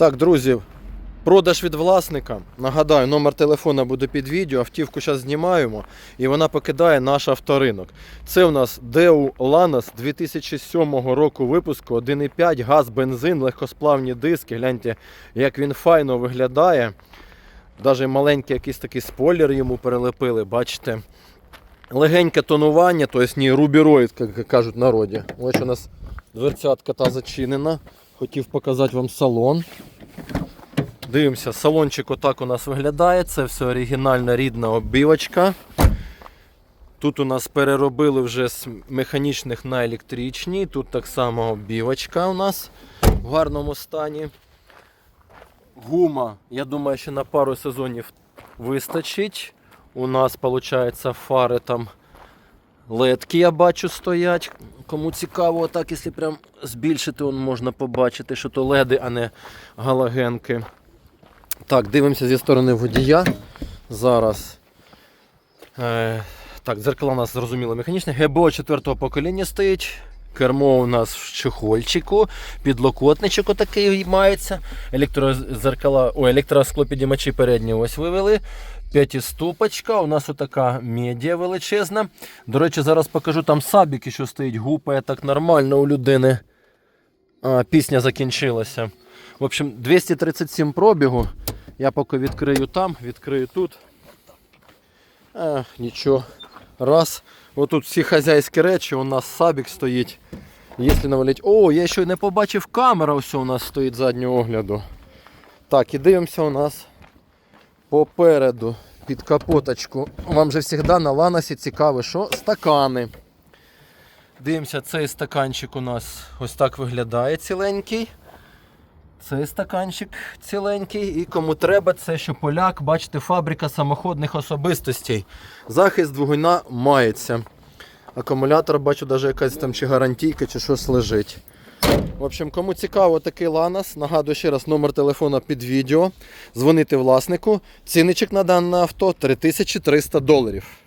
Так, друзі, продаж від власника. Нагадаю, номер телефона буде під відео. Автівку зараз знімаємо і вона покидає наш авторинок. Це у нас Deu Lanos 2007 року випуску 1,5 газ, бензин, легкосплавні диски. Гляньте, як він файно виглядає. Навіть маленький якийсь такий спойлер йому перелепили, бачите. Легеньке тонування, тобто не рубіроїд, як кажуть в народі. Ось у нас дверцятка та зачинена. Хотів показати вам салон. Дивимося, салончик отак у нас виглядає. Це все оригінальна рідна оббивочка. Тут у нас переробили вже з механічних на електричні. Тут так само оббивочка у нас в гарному стані. Гума, я думаю, що на пару сезонів вистачить. У нас, виходить, фари там ледки, я бачу, стоять. Кому цікаво, так, якщо прям збільшити, он можна побачити, що то леди, а не галогенки. Так, дивимося зі сторони водія. Зараз. Е, так, дзеркало у нас зрозуміло механічне. ГБО 4 покоління стоїть. Кермо у нас в чехольчику, підлокотничок отакий мається. Електрозеркала, ой, електросклопідімачі передні ось вивели. П'ятиступочка, у нас отака медіа величезна. До речі, зараз покажу там сабіки, що стоїть, гупає так нормально у людини. А, пісня закінчилася. В общем, 237 пробігу. Я поки відкрию там, відкрию тут. А, нічого. Раз. Отут всі хазяйські речі, у нас сабік стоїть. Якщо навалить. О, я ще не побачив камера, ось у нас стоїть заднього огляду. Так, і дивимося у нас попереду під капоточку. Вам же завжди на ланосі цікаво, що стакани. Дивимося, цей стаканчик у нас ось так виглядає ціленький. Цей стаканчик ціленький. І кому треба, це що поляк, бачите, фабрика самоходних особистостей. Захист двигуна мається. Акумулятор, бачу, навіть якась там чи гарантійка, чи щось лежить. В общем, кому цікаво такий Ланос, нагадую ще раз номер телефона під відео. Дзвонити власнику. Цінничок на дане авто 3300 доларів.